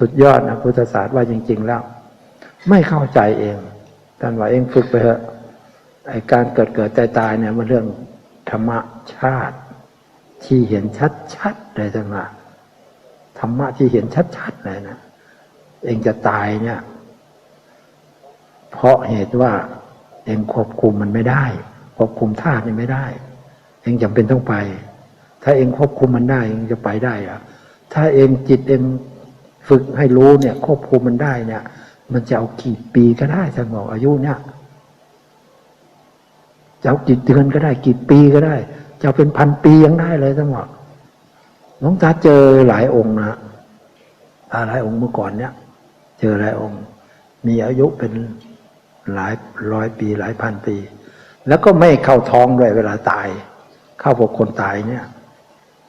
สุดยอดนะพุทธศาสตร์ว่าจริง ๆ แล้ว ไม่เข้าใจเองท่านว่าเองฝึกไปเถอะไอการเกิดเกิดตายตายเนี่ยมันเรื่องธรรมชาติ ที่เห็นชัดๆเลยท่านว่าธรรมะที่เห็นชัดๆเลยนะเองจะตายเนี่ย เพราะเหตุว่า เองควบคุมมันไม่ได้ ควบคุมธาตุนี่ไม่ได้ เองจำเป็นต้องไป ถ้าเองควบคุมมันได้ เองจะไปได้อะถ้าเองจิตเอง ฝึกให้รู้เนี่ยควบคุมมันได้เนี่ย มันจะเอากี่ปีก็ได้ท่านบอกอายุเนี่ยจะเอากี่เดือนก็ได้กี่ปีก็ได้ จะเเป็นพันปียังได้เลยท่านบอกหลวงตาเจอหลายองค์นะหลายองค์เมื่อก่อนเนี่ย เจอหลายองค์ มีอายุเป็นหลายร้อยปีหลายพันปี แล้วก็ไม่เข้าท้องด้วยเวลาตาย เข้าพวกคนตายเนี่ย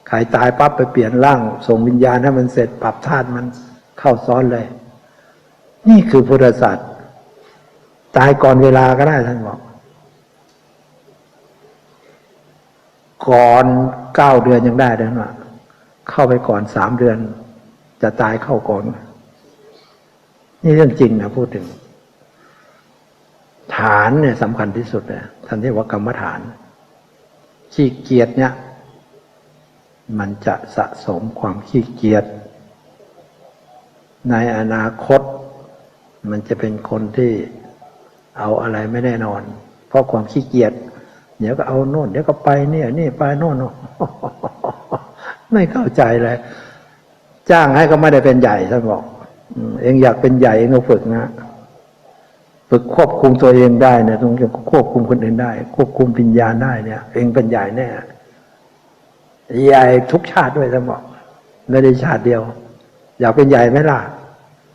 ใครตายปั๊บไปเปลี่ยนร่าง ส่งวิญญาณให้มันเสร็จปรับธาตุมัน เข้าซ้อนเลย นี่คือพุทธศาสตร์ตายก่อนเวลาก็ได้ท่านบอก ก่อนเก้าเดือนยังได้เลยนะเข้าไปก่อนสามเดือน จะตายเข้าก่อน นี่เรื่องจริงนะพูดถึง ฐานเนี่ยสำคัญที่สุดเลยท่านเรียกว่ากรรมฐาน ขี้เกียจเนี่ย มันจะสะสมความขี้เกียจ ในอนาคต มันจะเป็นคนที่เอาอะไรไม่แน่นอน เพราะความขี้เกียจเดี๋ยวก็เอาโน่นเดี๋ยวก็ไปเนี่ยนี่ไปโน่นไม่เข้าใจเลย จ้างให้ก็ไม่ได้เป็นใหญ่ท่านบอกเองอยากเป็นใหญ่เองก็ฝึกนะฝึกควบคุมตัวเองได้เนี่ยต้องควบคุมคนอื่นได้ ควบคุมปัญญาได้เนี่ย เองเป็นใหญ่แน่ใหญ่ทุกชาติด้วยท่านบอกไม่ได้ชาติเดียว อยากเป็นใหญ่ไหมล่ะ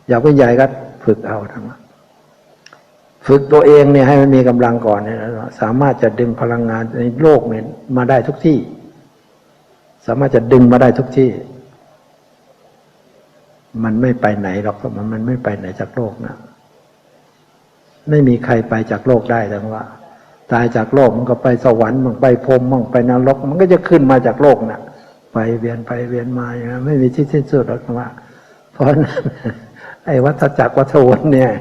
อยากเป็นใหญ่ก็ฝึกเอาทั้งนั้นฝึกตัวเองเนี่ยให้มันมีกำลังก่อนเนี่ยนะสามารถจะดึงพลังงานในโลกเนี่ยมาได้ทุกที่ สามารถจะดึงมาได้ทุกที่ มันไม่ไปไหนหรอกมันมันไม่ไปไหนจากโลกนะไม่มีใครไปจากโลกได้ทั้งว่า ตายจากโลกมันก็ไปสวรรค์มันไปพรมมันไปนรก มันก็จะขึ้นมาจากโลกนะ่ะ ไปเวียนไปเวียนมาอย่างนั้ไม่มีที่สิ้นสุดหรอกว่า เพราะนั้นไอ้วัฏจักรวัฏวนเนี่ย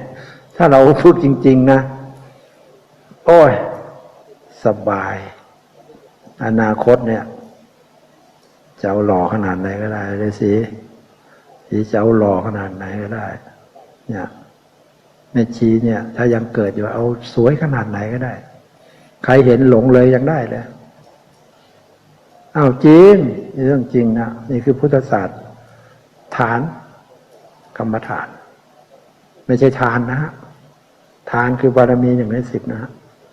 ถ้าเราพูดจริง ๆ นะ โอ้ย สบาย อนาคตเนี่ยจะเอาหล่อขนาดไหนก็ได้เลยสิสีจะเอาหล่อขนาดไหนก็ได้ เนี่ยแม่ชีเนี่ย ถ้ายังเกิดอยู่เอาสวยขนาดไหนก็ได้ ใครเห็นหลงเลยยังได้เลยอ้าวจริงนี่เรื่องจริงนะนี่คือพุทธศาสตร์ฐาน กรรมฐาน ไม่ใช่ทานนะฮะทานคือบารมีหนึ่งในสิบนะฮะ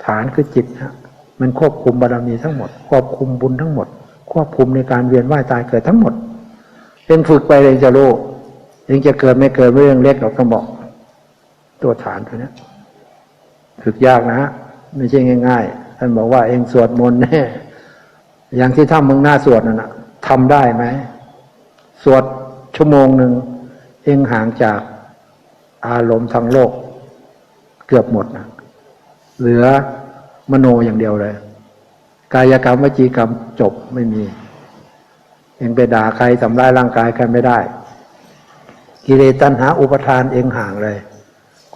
ฐานคือจิตนะมันควบคุมบารมีทั้งหมด ควบคุมบุญทั้งหมด ควบคุมในการเวียนว่ายตายเกิดทั้งหมด เป็นฝึกไปเลยจะรู้ยังจะเกิดไม่เกิดเรื่องเล็กเราต้องบอก ตัวฐานตัวนี้ฝึกยากนะฮะไม่ใช่ง่าย ๆ ท่านบอกว่าเองสวดมนต์แน่อย่างที่ถ้ำเมืองหน้าสวดนั่นนะทำได้ไหมสวดชั่วโมงหนึ่ง เองห่างจากอารมณ์ทางโลก เกือบหมดนะเหลือมโนอย่างเดียวเลย กายกรรมวจีกรรมจบไม่มี เองไปด่าใครทำร้ายร่างกายใครไม่ได้ กิเลสตัณหาอุปทานเองห่างเลย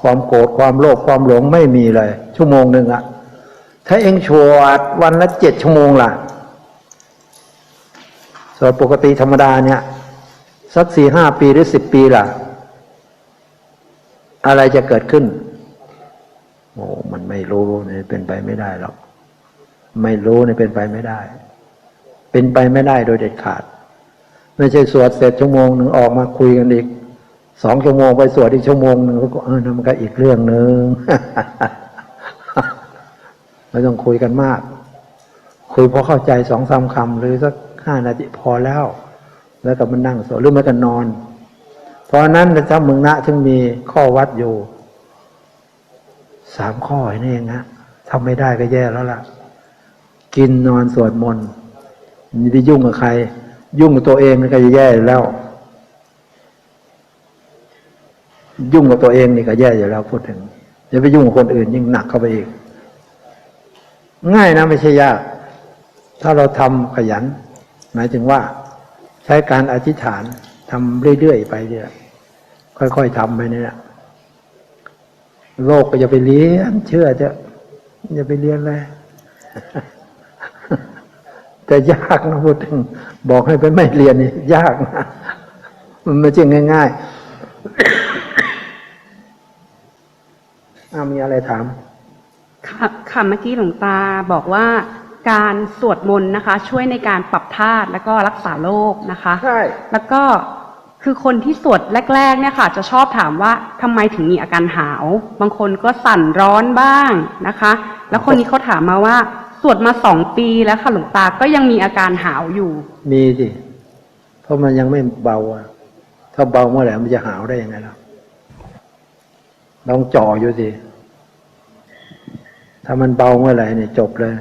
ความโกรธความโลภความหลงไม่มีเลย ชั่วโมงหนึ่งอะถ้าเองชวดวันละเจ็ดชั่วโมงล่ะส่วนปกติธรรมดาเนี่ย สักสี่ห้าปีหรือสิบปีล่ะ อะไรจะเกิดขึ้น โอ้มันไม่รู้เนี่ยเป็นไปไม่ได้หรอก ไม่รู้เนี่ยเป็นไปไม่ได้ เป็นไปไม่ได้โดยเด็ดขาด ไม่ใช่สวดเสร็จชั่วโมงหนึ่งออกมาคุยกันอีกสองชั่วโมงไปสวดอีกชั่วโมงหนึ่งก็เออนั่นมันก็อีกเรื่องหนึ่งไม่ต้องคุยกันมาก คุยพอเข้าใจสองสามคำหรือสักห้านาทีพอแล้ว แล้วก็มันนั่งสวดหรือไม่ก็นอน เพราะนั้นถ้ามึงนะถึงมีข้อวัดอยู่สามข้อนี่เองนะทำไม่ได้ก็แย่แล้วล่ะ กินนอนสวดมนต์ไม่ได้ยุ่งกับใคร ยุ่งกับตัวเองมันก็จะแย่อยู่แล้ว ยุ่งกับตัวเองนี่ก็แย่อยู่แล้วพูดถึงอย่าไปยุ่งกับคนอื่น ยิ่งหนักเข้าไปอีก ง่ายนะไม่ใช่ยาก ถ้าเราทำขยัน หมายถึงว่า ใช้การอธิษฐานทำเรื่อยๆไปเรื่ยค่อยๆทำไปเนี่ยโลกก็อย่าไปเรียนเชื่อเถอะอย่าไปเรียนเลยแต่ยากนะพูดถึงบอกให้ไปไม่เรียนนี่ยากนะมันไม่ใช่ง่ายๆอ้าวมีอะไรถามค่ะค่ะเมื่อกี้หลวงตาบอกว่า การสวดมนต์นะคะ ช่วยในการปรับธาตุแล้วก็รักษาโรคนะคะ ใช่ แล้วก็คือคนที่สวดแรกๆเนี่ยค่ะ จะชอบถามว่าทำไมถึงมีอาการหาว บางคนก็สั่นร้อนบ้างนะคะ แล้วคนนี้เขาถามมาว่า สวดมาสองปีแล้วค่ะหลวงตาก็ยังมีอาการหาวอยู่ มีสิ เพราะมันยังไม่เบาอะถ้าเบาเมื่อไหร่มันจะหาวได้ยังไงล่ะลองจ่ออยู่สิ ถ้ามันเบาเมื่อไหร่เนี่ยจบเลย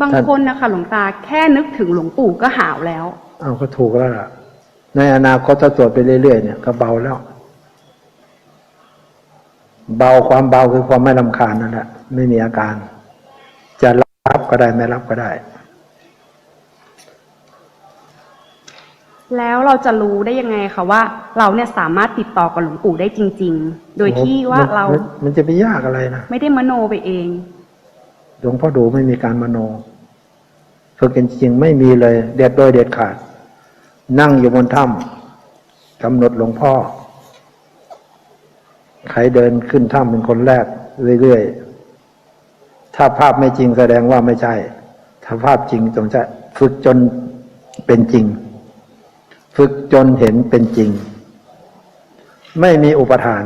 บางคนนะคะหลวงตาแค่นึกถึงหลวงปู่ก็หาวแล้วเอาก็ถูกแล้วล่ะ ในอนาคตถ้าตรวจไปเรื่อยๆเนี่ยก็เบาแล้ว เบาความเบาคือความไม่ลำคาญนั่นแหละไม่มีอาการ จะรับก็ได้ไม่รับก็ได้ แล้วเราจะรู้ได้ยังไงคะว่า เราเนี่ยสามารถติดต่อกับหลวงปู่ได้จริง ๆ โดยที่ว่ามนเรานมันจะไปยากอะไรนะไม่ได้มโนไปเอง หลวงพ่อดูไม่มีการมโนฝึกกันจริงๆไม่มีเลย เด็ดโดยเด็ดขาด นั่งอยู่บนถ้ำกำหนดหลวงพ่อ ใครเดินขึ้นถ้ำเป็นคนแรกเรื่อยๆ ถ้าภาพไม่จริงแสดงว่าไม่ใช่ ถ้าภาพจริงต้องจะฝึกจนเป็นจริง ฝึกจนเห็นเป็นจริง ไม่มีอุปทาน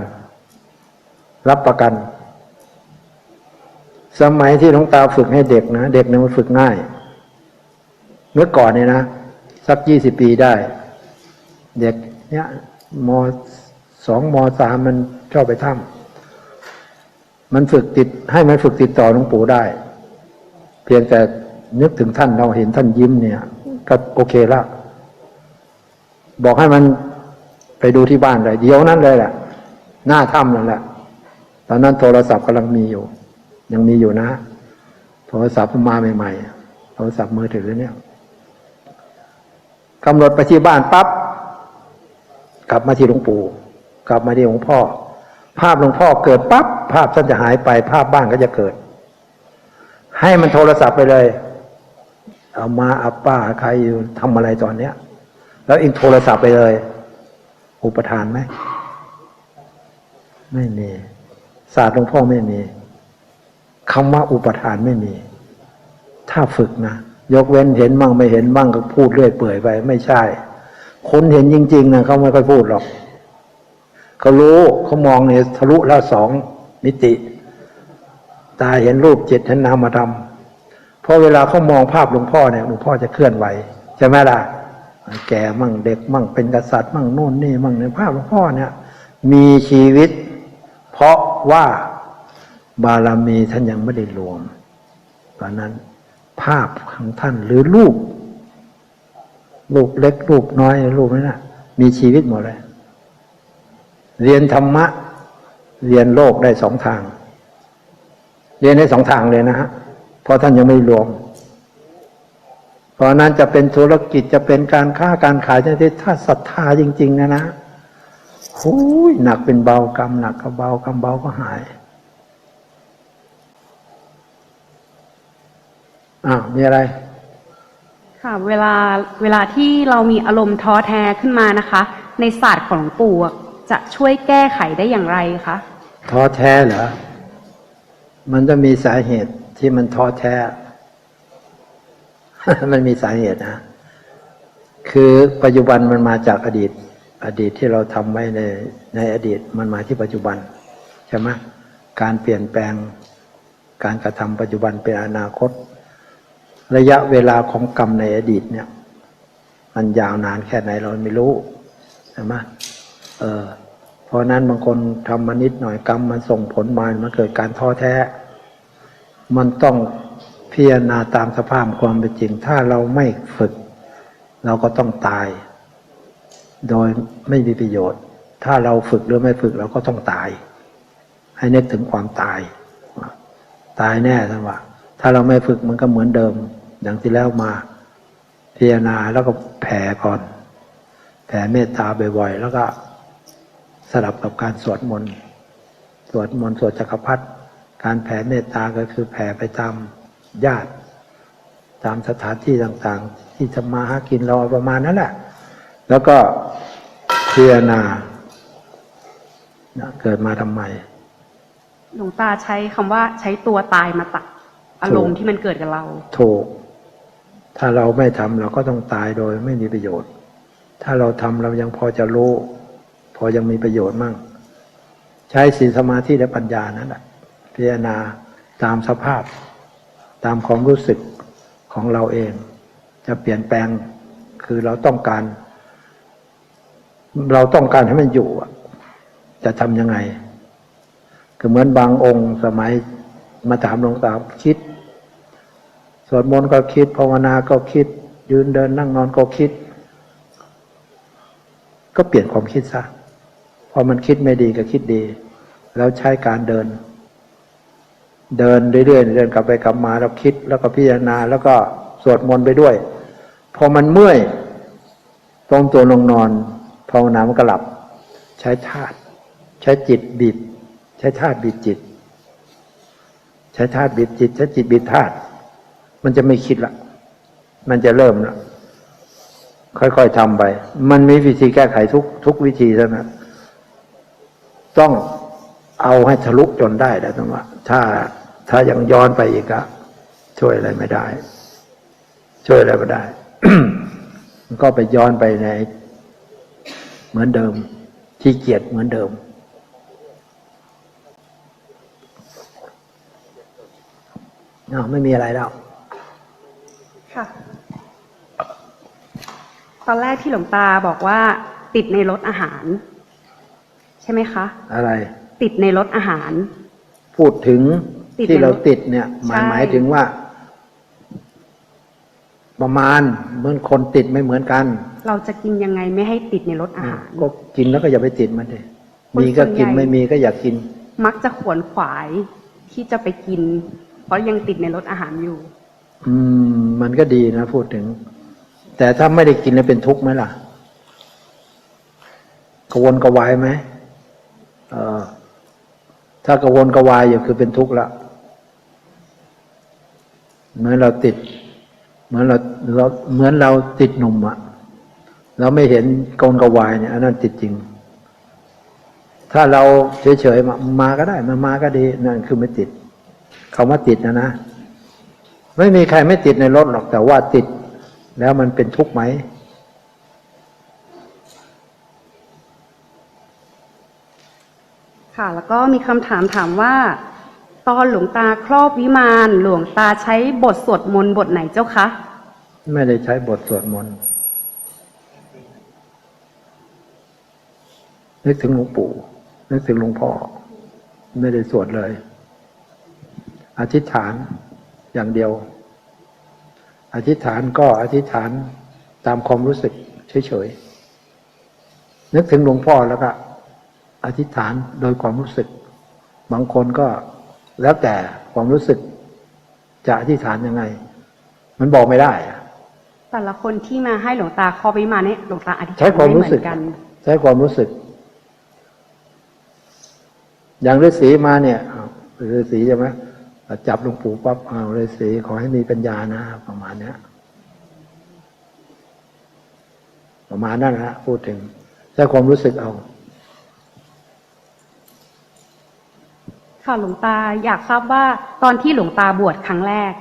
รับประกัน สมัยที่หลวงตาฝึกให้เด็กนะเด็กเนี่ยมันฝึกง่าย เมื่อก่อนเนี่ยนะสักยี่สิบปีได้ เด็กเนี่ยมสองมสามมันชอบไปถ้ำมันฝึกติดให้มันฝึกติดต่อหลวงปู่ได้ เพียงแต่นึกถึงท่านเราเห็นท่านยิ้มเนี่ย ก็โอเคละบอกให้มันไปดูที่บ้านเลยเดี๋ยวนั้นเลยแหละหน้าถ้ำนั่นแหละตอนนั้นโทรศัพท์กำลังมีอยู่ ยังมีอยู่นะโทรศัพท์มาใหม่ๆโทรศัพท์มือถือเนี่ยกำหนดไปที่บ้านปั๊บกลับมาที่หลวงปู่ กลับมาที่หลวงพ่อ ภาพหลวงพ่อเกิดปั๊บภาพท่านจะหายไป ภาพบ้านก็จะเกิด ให้มันโทรศัพท์ไปเลย เอามาอาป้าใครอยู่ทำอะไรตอนเนี้ย แล้วเองโทรศัพท์ไปเลย อุปทานไหมไม่มีศาสตร์หลวงพ่อไม่มี คำว่าอุปทานไม่มี ถ้าฝึกนะ ยกเว้นเห็นมั่งไม่เห็นมั่งก็พูดเรื่อยเปื่อยไป ไม่ใช่ คนเห็นจริง ๆนะเขาไม่ค่อยพูดหรอกเขารู้เขามองเนี่ยทะลุแล้วสองมิติ ตาเห็นรูปจิตเห็นนามธรรมเพราะเวลาเขามองภาพหลวงพ่อเนี่ยหลวงพ่อจะเคลื่อนไหวใช่ไหมล่ะแก่มั่งเด็กมั่งเป็นกษัตริย์มั่งโน่นนี่มั่งในภาพหลวงพ่อเนี่ย มีชีวิต เพราะว่า บารมีท่านยังไม่ได้รวมตอนนั้นภาพของท่านหรือรูป รูปเล็กรูปน้อยรูปนั้นนะมีชีวิตหมดเลย เรียนธรรมะ เรียนโลกได้สองทาง เรียนได้สองทางเลยนะฮะเพราะท่านยังไม่รวม เพราะนั้นจะเป็นธุรกิจจะเป็นการค้าการขายที่ถ้าศรัทธาจริง ๆ นะนะหูยหนักเป็นเบากรรมหนักก็เบากรรมเบาก็หาย อ้าวมีอะไร ค่ะ เวลาเวลาที่เรามีอารมณ์ท้อแท้ขึ้นมานะคะ ในศาสตร์ของหลวงปู่อะจะช่วยแก้ไขได้อย่างไรคะท้อแท้เหรอ มันจะมีสาเหตุที่มันท้อแท้ มันมีสาเหตุนะ คือปัจจุบันมันมาจากอดีต อดีตที่เราทำไว้ในในอดีตมันมาที่ปัจจุบันใช่ไหมการเปลี่ยนแปลง การกระทำปัจจุบันเป็นอนาคต ระยะเวลาของกรรมในอดีตเนี่ย มันยาวนานแค่ไหนเราไม่รู้ใช่ไหมเออเพราะนั้นบางคนทำมานิดหน่อยกรรมมันส่งผลมามันเกิดการท้อแท้ มันต้องพิจารณาตามสภาพความเป็นจริง ถ้าเราไม่ฝึก เราก็ต้องตาย โดยไม่มีประโยชน์ ถ้าเราฝึกหรือไม่ฝึกเราก็ต้องตาย ให้นึกถึงความตาย ตายแน่ท่านว่า ถ้าเราไม่ฝึกมันก็เหมือนเดิม อย่างที่แล้วมา พิจารณาแล้วก็แผ่ก่อน แผ่เมตตาบ่อยๆ แล้วก็สลับกับการสวดมนต์ สวดมนต์สวดจักรพรรดิ การแผ่เมตตาก็คือแผ่ไปตามญาติ ตามสถานที่ต่างๆ ที่จะมาหากินเราประมาณนั้นแหละ แล้วก็พิจารณาเกิดมาทำไม หลวงตาใช้คำว่าใช้ตัวตายมาตัด อารมณ์ที่มันเกิดกับเรา ถูก ถ้าเราไม่ทำเราก็ต้องตายโดยไม่มีประโยชน์ ถ้าเราทำเรายังพอจะรู้ พอยังมีประโยชน์มั่ง ใช้ศีลสมาธิและปัญญานั่นแหละพิจารณาตามสภาพ ตามความรู้สึกของเราเอง จะเปลี่ยนแปลงคือเราต้องการ เราต้องการให้มันอยู่อะจะทำยังไงก็เหมือนบางองค์สมัย มาถามหลวงตาคิด สวดมนต์ก็คิดภาวนาก็คิด ยืนเดินนั่งนอนก็คิด ก็เปลี่ยนความคิดซะพอมันคิดไม่ดีก็คิดดี แล้วใช้การเดิน เดินเรื่อยๆเดินกลับไปกลับมาแล้วคิดแล้วก็พิจารณา แล้วก็สวดมนต์ไปด้วย พอมันเมื่อยตรงตัวลงนอนภาวนามันก็หลับ ใช้ธาตุใช้จิตบิดใช้ธาตุบิดจิต ใช้ธาตุบิดจิตใช้จิตบิดธาตุมันจะไม่คิดละ มันจะเริ่มละค่อยๆทำไป มันมีวิธีแก้ไขทุกทุกวิธีแล้วนะต้องเอาให้ทะลุจนได้แล้วต้องว่า ถ้าถ้ายังย้อนไปอีกอะช่วยอะไรไม่ได้ ช่วยอะไรไม่ได้ มันก็ไปย้อนไปใน เหมือนเดิม ที่เกียจเหมือนเดิม อ้าวไม่มีอะไรแล้ว ค่ะ ตอนแรกที่หลวงตาบอกว่า ติดในรถอาหาร ใช่ไหมคะ อะไร ติดในรถอาหาร พูดถึงติดที่ในเรารถติดเนี่ยหมายใช่ หมายถึงว่า ประมาณเหมือนคนติดไม่เหมือนกัน เราจะกินยังไงไม่ให้ติดในรถอาหาร ก็กินแล้วก็อย่าไปติดมันเลยคนมีก็ส่วนใหญ่ กินไม่มีก็อย่ากิน มักจะขวนขวายที่จะไปกิน เพราะยังติดในรถอาหารอยู่ อืม มันก็ดีนะพูดถึง แต่ถ้าไม่ได้กินแล้วเป็นทุกข์ไหมล่ะกวนกวายไหมเออถ้ากวนกวายอยู่คือเป็นทุกข์ละเหมือนเราติด เหมือนเราเราเหมือนเราติดหนุ่มอะเราไม่เห็นกวนกวายเนี่ยอันนั้นติดจริง ถ้าเราเฉยๆมามาก็ได้มามาก็ดีนั่นคือไม่ติด คำว่าติดนะนะ ไม่มีใครไม่ติดในรถหรอกแต่ว่าติด แล้วมันเป็นทุกข์ไหม ค่ะ แล้วก็มีคำถามถามว่า ตอนหลวงตาครอบวิมานหลวงตาใช้บทสวดมนต์บทไหนเจ้าคะ ไม่ได้ใช้บทสวดมนต์นึกถึงหลวงปู่นึกถึงหลวงพ่อ ไม่ได้สวดเลย อธิษฐานอย่างเดียว อธิษฐานก็อธิษฐานตามความรู้สึกเฉยๆนึกถึงหลวงพ่อแล้วก็ อธิษฐานโดยความรู้สึก บางคนก็แล้วแต่ความรู้สึก จะอธิษฐานยังไง มันบอกไม่ได้อะแต่ละคนที่มาให้หลวงตาครอบวิมานเนี่ยหลวงตาอธิษฐานใช้ความไม่รู้เหมืสึอกนกัน ใช้ความรู้สึก อย่างฤาษีมาเนี่ยอ้าวฤาษีใช่ไหม จับหลวงปู่ปั๊บอ้าวฤาษีขอให้มีปัญญานะ ประมาณเนี้ยประมาณนั้นนะพูดถึงใช้ความรู้สึกเอา ค่ะหลวงตาอยากทราบว่าตอนที่หลวงตาบวชครั้งแรก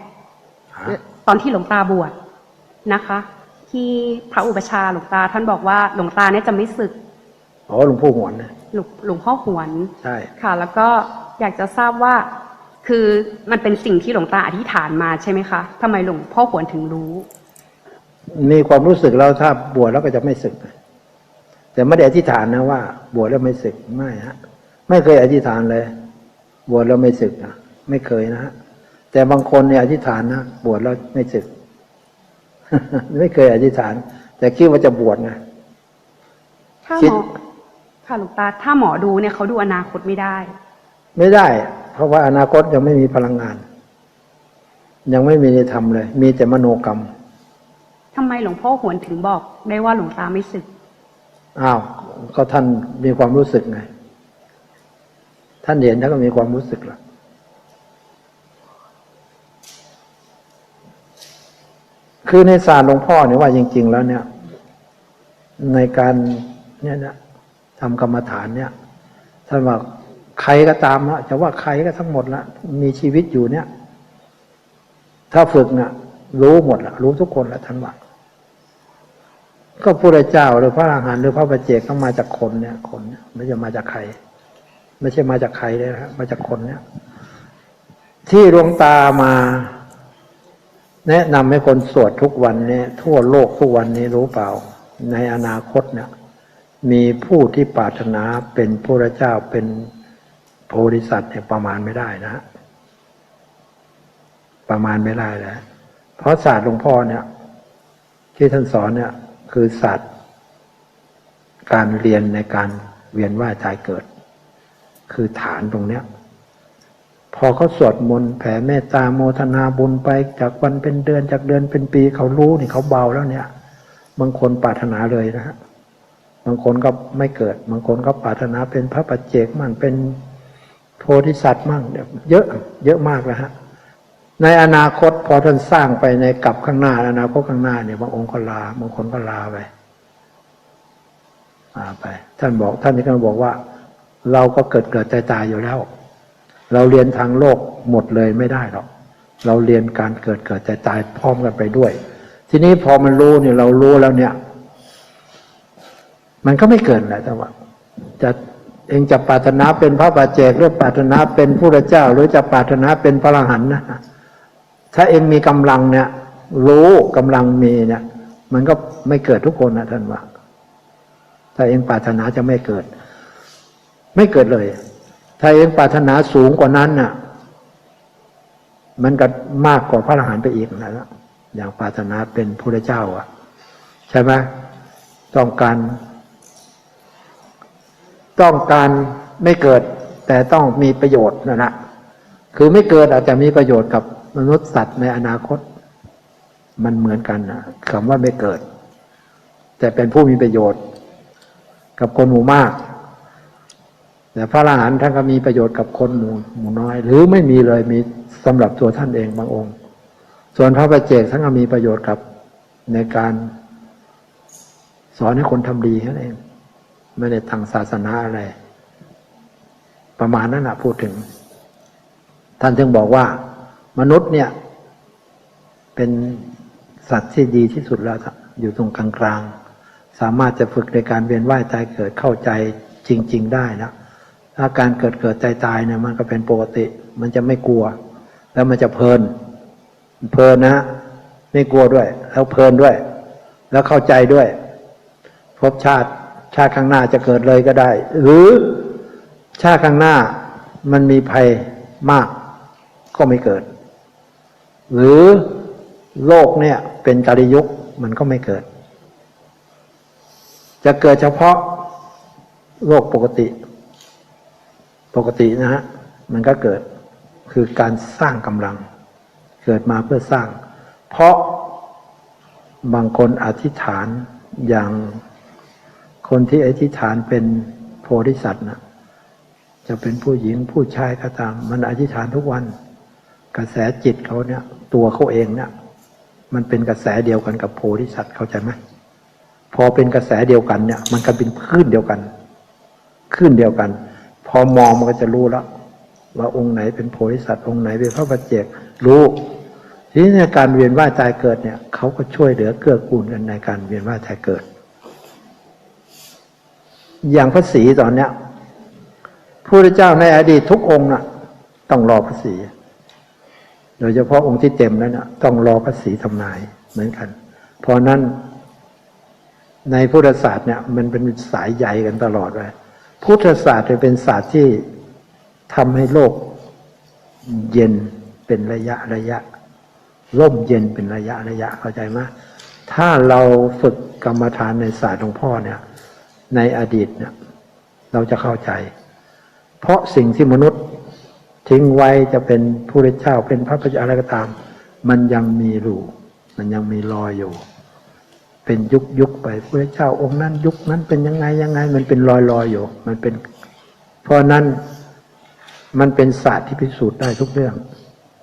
ฮะตอนที่หลวงตาบวชนะคะ ที่พระอุปชฌาย์หลวงตาท่านบอกว่าหลวงตาเนี่ยจะไม่สึกอ๋อหลวงพ่อหวนนะหลวงหลวงพ่อหวน ใช่ ค่ะ แล้วก็อยากจะทราบว่า คือมันเป็นสิ่งที่หลวงตาอธิษฐานมาใช่ไหมคะทำไมหลวงพ่อหวนถึงรู้มีความรู้สึกแล้วถ้าบวชแล้วก็จะไม่สึก แต่ไม่ได้อธิษฐานนะว่า บวชแล้วไม่สึกไม่ฮะไม่เคยอธิษฐานเลย บวชแล้วไม่สึกนะไม่เคยนะฮะแต่บางคนเนี่ยอธิษฐานนะบวชแล้วไม่สึก ไม่เคยอธิษฐาน แต่คิดว่าจะบวชไงถ้าคิหดมอค่ะหลวงตา ถ้าหมอดูเนี่ยเขาดูอนาคตไม่ได้ ไม่ได้ เพราะว่าอนาคตยังไม่มีพลังงาน ยังไม่มีในธรรมเลย มีแต่มโนกรรมทำไมหลวงพ่อหวนถึงบอกได้ว่าหลวงตาไม่สึกอ้าวก็ท่านมีความรู้สึกไง ท่านเห็นท่านก็มีความรู้สึกละคือในศาสตร์หลวงพ่อเนี่ยว่าจริง ๆ แล้วเนี่ย ในการเนี่ยนะทำกรรมฐานเนี่ยท่านว่า ใครก็ตามนะจะว่าใครก็ทั้งหมดละมีชีวิตอยู่เนี่ย ถ้าฝึกนะรู้หมดละรู้ทุกคนละท่านว่าก็พระเจ้าหรือพระอรหันต์หรือพระปัจเจกต้องมาจากคนเนี่ยคนไม่ใช่มาจากใคร ไม่ใช่มาจากใครเลยนะมาจากคนเนี่ย ที่ดวงตามา แนะนำให้คนสวดทุกวันเนี่ยทั่วโลกทุกวันนี้รู้เปล่า ในอนาคตเนี่ย มีผู้ที่ปรารถนาเป็นพระเจ้าเป็น พธิสัตว์เนี่ยประมาณไม่ได้นะฮะประมาณไม่ได้เลยเพราะศาสตร์หลวงพ่อเนี่ย ที่ท่านสอนเนี่ย คือศาสตร์การเรียนในการเวียนว่ายตายเกิด คือฐานตรงเนี้ย พอเขาสวดมนต์แผ่เมตตาโมทนาบุญไปจากวันเป็นเดือนจากเดือนเป็นปีเขารู้นี่เขาเบาแล้วเนี่ยบางคนปรารถนาเลยนะฮะบางคนก็ไม่เกิด บางคนก็ปรารถนาเป็นพระปัจเจกมั่งเป็น โพธิสัตว์มั่งเยอะเยอะมากแล้วฮะในอนาคตพอท่านสร้างไปในกลับข้างหน้า อนาคตข้างหน้าเนี่ยบางองค์ก็ลาบางคนก็ลาไปลาไป ท่านบอกท่านที่ท่านบอกว่า เราก็เกิดเกิดตายตายอยู่แล้ว เราเรียนทางโลกหมดเลยไม่ได้หรอกเราเรียนการเกิดเกิดตายตายพร้อมกันไปด้วย ทีนี้พอมันรู้เนี่ยเรารู้แล้วเนี่ย มันก็ไม่เกินแหละแต่ว่าจะ เองจะปรารถนาเป็นพระบาเจกหรือปรารถนาเป็นผู้เจ้า หรือจะปรารถนาเป็นพระอรหันต์นะถ้าเองมีกำลังเนี่ย รู้กำลังมีเนี่ย มันก็ไม่เกิดทุกคนนะท่านว่า ถ้าเองปรารถนาจะไม่เกิด ไม่เกิดเลย ถ้าเองปรารถนาสูงกว่านั้นน่ะ มันก็มากกว่าพระอรหันต์ไปอีกนะอย่างปรารถนาเป็นพระเจ้า อะ ใช่ไหมต้องการ ต้องการไม่เกิด แต่ต้องมีประโยชน์นะนะคือไม่เกิดอาจจะมีประโยชน์กับมนุษย์สัตว์ในอนาคต มันเหมือนกันนะคำว่าไม่เกิด แต่เป็นผู้มีประโยชน์ กับคนหมู่มาก แต่พระอรหันต์ท่านก็มีประโยชน์กับคนหมู่หมู่น้อย หรือไม่มีเลยมีสำหรับตัวท่านเองบางองค์ ส่วนพระปัจเจกท่านก็มีประโยชน์กับในการสอนให้คนทำดีนั่นเอง ไม่ได้ทางศาสนาอะไร ประมาณนั้นนะพูดถึง ท่านจึงบอกว่า มนุษย์เนี่ย เป็นสัตว์ที่ดีที่สุดแล้วอยู่ตรงกลางๆ สามารถจะฝึกในการเวียนว่ายตายเกิดเข้าใจจริง ๆ ได้นะถ้าการเกิดเกิดตายตายเนี่ยมันก็เป็นปกติ มันจะไม่กลัว แล้วมันจะเพลิน เพลินนะไม่กลัวด้วย แล้วเพลินด้วย แล้วเข้าใจด้วย พบชาติ ชาติข้างหน้าจะเกิดเลยก็ได้ หรือชาติข้างหน้ามันมีภัยมากก็ไม่เกิด หรือโลกเนี่ยเป็นจริยุคมันก็ไม่เกิด จะเกิดเฉพาะโลกปกติ ปกตินะฮะมันก็เกิดคือการสร้างกำลัง เกิดมาเพื่อสร้าง เพราะบางคนอธิษฐานอย่าง คนที่อธิษฐานเป็นโพธิสัตว์นะจะเป็นผู้หญิงผู้ชายก็ตาม มันอธิษฐานทุกวัน กระแสจิตเขาเนี่ย ตัวเขาเองเนี่ยมันเป็นกระแสเดียวกันกับโพธิสัตว์เข้าใจไหมพอเป็นกระแสเดียวกันเนี่ย มันก็เป็นคลื่นเดียวกันคลื่นเดียวกัน พอมองมันก็จะรู้แล้วว่าองค์ไหนเป็นโพธิสัตว์องค์ไหนเป็นพระปัจเจกรู้ทีนี้ในการเวียนว่ายตายเกิดเนี่ยเขาก็ช่วยเหลือเกื้อกูลกันในการเวียนว่ายตายเกิด อย่างพระศรีตอนเนี้ยพระพุทธเจ้าในอดีตทุกองค์น่ะ ต้องรอพระศรีโดยเฉพาะองค์ที่เต็มแล้วน่ะ ต้องรอพระศรีทำนายเหมือนกัน เพราะนั้นในพุทธศาสตร์เนี่ยมันเป็นสายใยกันตลอดเลยพุทธศาสตร์จะเป็นศาสตร์ที่ทำให้โลกเย็นเป็นระยะระยะ ร่มเย็นเป็นระยะระยะเข้าใจไหมถ้าเราฝึกกรรมฐานในศาสตร์หลวงพ่อเนี่ย ในอดีตเนี่ยเราจะเข้าใจ เพราะสิ่งที่มนุษย์ทิ้งไว้จะเป็นผู้ริเจ้าเป็นพระพุทธอะไรก็ตาม มันยังมีรูมันยังมีรอยอยู่ เป็นยุคยุคไปพระเจ้าองค์นั้นยุคนั้นเป็นยังไงยังไง มันเป็นรอยรอยอยู่ มันเป็น เพราะนั้นมันเป็นศาสตร์ที่พิสูจน์ได้ทุกเรื่อง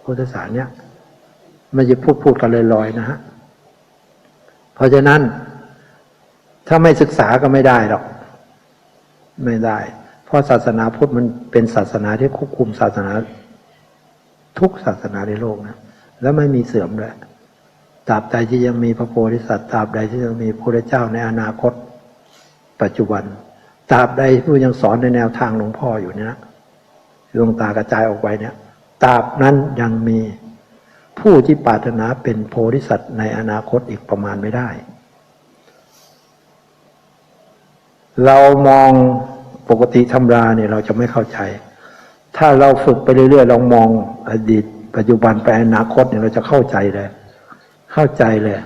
พุทธศาสตร์เนี่ยไม่จะพูดพูดกันลอยๆนะฮะเพราะฉะนั้น ถ้าไม่ศึกษาก็ไม่ได้หรอก ไม่ได้ เพราะศาสนาพุทธมันเป็นศาสนาที่ควบคุมศาสนาทุกศาสนาในโลกนะ แล้วไม่มีเสื่อมด้วยตราบใดที่ยังมีพระโพธิสัตว์ตราบใดที่ยังมีพระเจ้าในอนาคต ปัจจุบันตราบใดผู้ยังสอนในแนวทางหลวงพ่ออยู่เนี่ยดวงตากระจายออกไปเนี่ยตราบนั้นยังมีผู้ที่ปรารถนาเป็นโพธิสัตว์ในอนาคตอีกประมาณไม่ได้ เรามองปกติธรรมราเนี่ยเราจะไม่เข้าใจ ถ้าเราฝึกไปเรื่อยๆเรามองอดีต ปัจจุบันไปอนาคตเนี่ยเราจะเข้าใจเลย เข้าใจเลย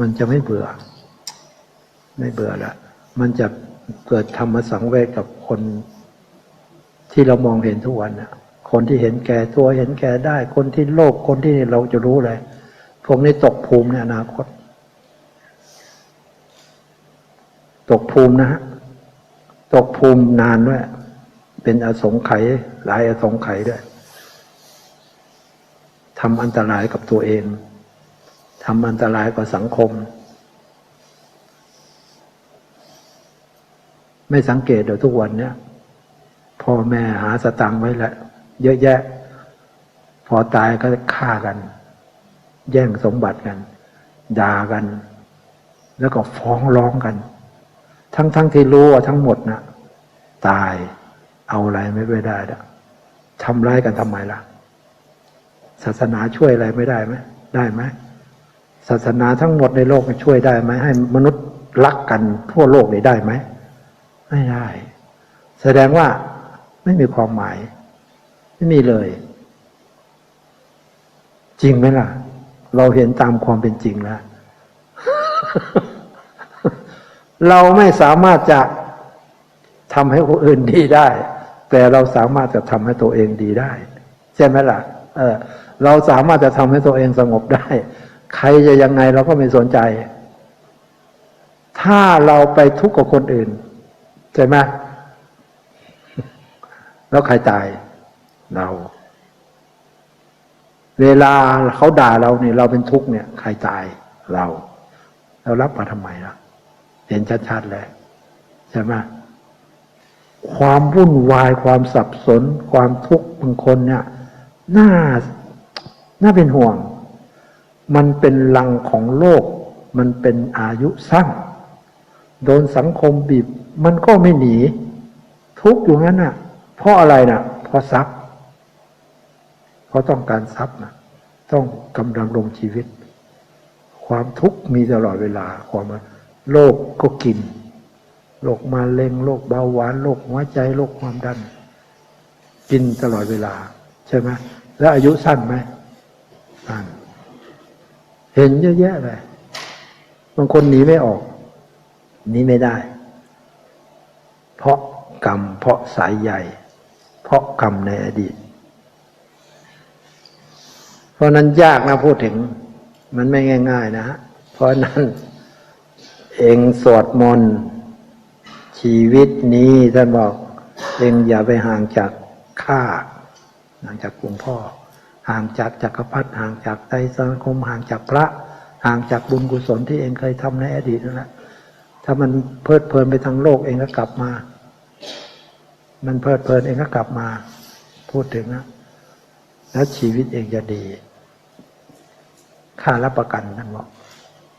มันจะไม่เบื่อ ไม่เบื่อละมันจะเกิดธรรมสังเวชกับคนที่เรามองเห็นทุกวันน่ะคนที่เห็นแก่ตัวเห็นแก่ได้ คนที่โลภคนที่เราจะรู้เลย พวกนี้ตกภูมิในอนาคต ตกภูมินะฮะตกภูมินานด้วย เป็นอสงไขยหลายอสงไขยด้วยทำอันตรายกับตัวเองทำอันตรายกับสังคม ไม่สังเกตเดี๋ยวทุกวันเนี้ยพ่อแม่หาสตังไว้แล้วเยอะแยะ พอตายก็ฆ่ากัน แย่งสมบัติกันด่ากัน แล้วก็ฟ้องร้องกัน ทั้งทั้งที่รู้ว่าทั้งหมดนะตายเอาอะไรไม่ไปได้ละทำร้ายกันทำไมล่ะ ศาสนาช่วยอะไรไม่ได้ไหมได้ไหมศาสนาทั้งหมดในโลกช่วยได้ไหมให้มนุษย์รักกันทั่วโลกนี้ได้ไหมไม่ได้ แสดงว่าไม่มีความหมาย ไม่มีเลย จริงไหมล่ะ เราเห็นตามความเป็นจริงแล้ว เราไม่สามารถจะทำให้คนอื่นดีได้ แต่เราสามารถจะทำให้ตัวเองดีได้ ใช่ไหมล่ะ เออ เราสามารถจะทำให้ตัวเองสงบได้ ใครจะยังไงเราก็ไม่สนใจ ถ้าเราไปทุกข์กับคนอื่น ใช่ไหมแล้วใครตายเรา เวลาเขาด่าเราเนี่ย เราเป็นทุกข์เนี่ย ใครตายเรา เรารับมาทำไมล่ะ เห็นชัดๆเลยใช่ไหมความวุ่นวายความสับสน ความทุกข์บางคนเนี่ยน่าน่าเป็นห่วง มันเป็นลังของโลก มันเป็นอายุสั้นโดนสังคมบีบ มันก็ไม่หนี ทุกอยู่งั้นน่ะ เพราะอะไรน่ะ เพราะทรัพย์เพราะต้องการทรัพย์นะต้องกำลังลงชีวิต ความทุกข์มีตลอดเวลาความ โรคกก็กินโรคมาเร็งโรคเบาหวานโรคหัวใจโรคความดัน กินตลอดเวลา ใช่ไหมแล้วอายุสั้นไหมสั้นเห็นเยอะแยะเลยบางคนหนีไม่ออกหนีไม่ได้ เพราะกรรมเพราะสายใหญ่ เพราะกรรมในอดีต เพราะนั้นยากนะพูดถึง มันไม่ง่าย ๆ นะฮะเพราะนั้น เองสวดมนต์ชีวิตนี้ท่านบอก เองอย่าไปห่างจากข้าห่างจากหลวงพ่อ ห่างจากจักรพรรดิห่างจากไตรสังคม ห่างจากพระ ห่างจากบุญกุศลที่เองเคยทำในอดีตนั่นแหละถ้ามันเพลิดเพลินไปทางโลกเองก็กลับมา มันเพลิดเพลินเองก็กลับมา พูดถึงนะแล้วชีวิตเองจะดีค่ารับประกันท่านบอก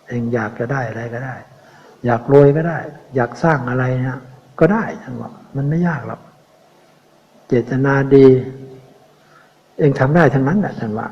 เองอยากจะได้อะไรก็ได้ อยากรวยก็ได้ อยากสร้างอะไรเนี่ยก็ได้ท่านบอกมันไม่ยากหรอกเจตนาดี เองทำได้ทั้งนั้นแหละท่านว่า